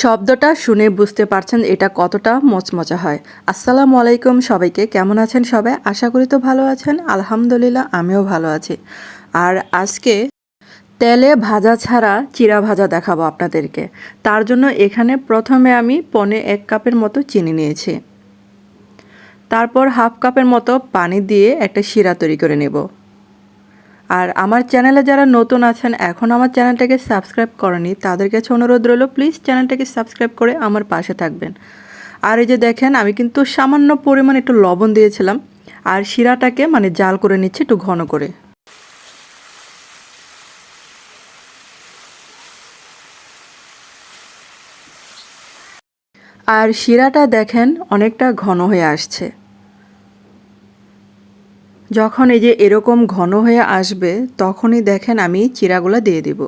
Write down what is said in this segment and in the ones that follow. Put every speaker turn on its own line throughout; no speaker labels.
শব্দটা শুনে বুঝতে পারছেন এটা কতটা মচমচা হয়। আসসালামু আলাইকুম সবাইকে, কেমন আছেন সবাই? আশা করি তো ভালো আছেন। আলহামদুলিল্লাহ, আমিও ভালো আছি। আর আজকে তেলে ভাজা ছাড়া চিরা ভাজা দেখাবো আপনাদেরকে। তার জন্য এখানে প্রথমে আমি পনে এক কাপের মতো চিনি নিয়েছি। তারপর হাফ কাপের মতো পানি দিয়ে একটা শিরা তৈরি করে নেব। আর আমার চ্যানেলে যারা নতুন আছেন, এখন আমার চ্যানেলটাকে সাবস্ক্রাইব করেনি, তাদের কাছে অনুরোধ রইল, প্লিজ চ্যানেলটাকে সাবস্ক্রাইব করে আমার পাশে থাকবেন। আর এই যে দেখেন, আমি কিন্তু সামান্য পরিমাণ একটু লবণ দিয়েছিলাম, আর শিরাটাকে মানে জাল করে নিচ্ছি একটু ঘন করে। আর শিরাটা দেখেন, অনেকটা ঘন হয়ে আসছে। যখন এই যে এরকম ঘন হয়ে আসবে, তখনই দেখেন আমি চিরাগুলো দিয়ে দিব।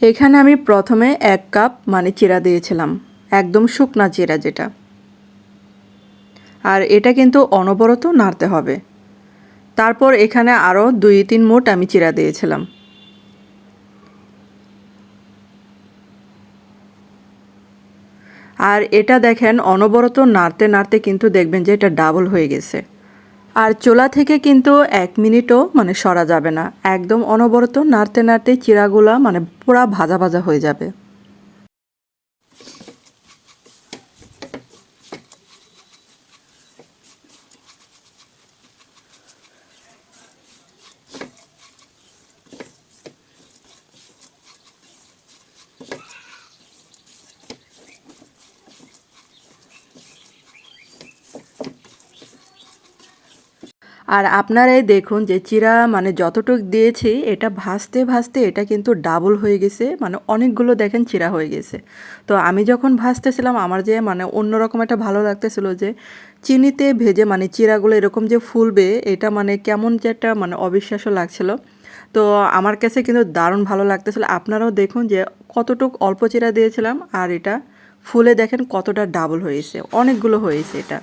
এখানে আমি প্রথমে এক কাপ মানে চিরা দিয়েছিলাম, একদম শুকনা চিরা যেটা। আর এটা কিন্তু অনবরত নাড়তে হবে। তারপর এখানে আরও দুই তিন মোট আমি চিরা দিয়েছিলাম। আর এটা দেখেন অনবরত নাড়তে নাড়তে কিন্তু দেখবেন যে এটা ডাবল হয়ে গেছে। আর চোলা থেকে কিন্তু এক মিনিটও মানে সরা যাবে না। একদম অনবরত নাড়তে নাড়তে চিরাগুলা মানে পুরা ভাজা ভাজা হয়ে যাবে। আর আপনারাই দেখুন যে চিরা মানে যতটুক দিয়েছি, এটা ভাজতে ভাজতে এটা কিন্তু ডাবল হয়ে গেছে মানে অনেকগুলো দেখেন চিরা হয়ে গেছে। তো আমি যখন ভাজতেছিলাম, আমার যে মানে অন্যরকম একটা ভালো লাগতেছিল যে চিনিতে ভেজে মানে চিরাগুলো এরকম যে ফুলবে, এটা মানে কেমন যে একটা মানে অবিশ্বাস্য লাগছিল। তো আমার কাছে কিন্তু দারুণ ভালো লাগতেছিল। আপনারাও দেখুন যে কতটুক অল্প চিরা দিয়েছিলাম, আর এটা ফুলে দেখেন কতটা ডাবল হয়েছে, অনেকগুলো হয়েছে এটা।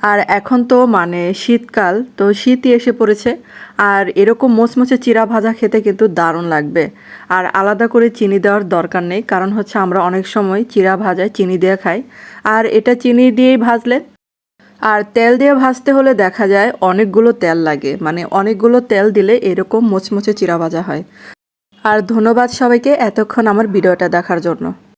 আর এখন তো মানে শীতকাল, তো শীতই এসে পড়েছে। আর এরকম মোচমোচে চিরা ভাজা খেতে কিন্তু দারুণ লাগবে। আর আলাদা করে চিনি দেওয়ার দরকার নেই, কারণ হচ্ছে আমরা অনেক সময় চিরা ভাজায় চিনি দিয়ে খাই। আর এটা চিনি দিয়েই ভাজলে, আর তেল দিয়ে ভাজতে হলে দেখা যায় অনেকগুলো তেল লাগে। মানে অনেকগুলো তেল দিলে এরকম মোচমোচে চিরা ভাজা হয়। আর ধন্যবাদ সবাইকে এতক্ষণ আমার ভিডিওটা দেখার জন্য।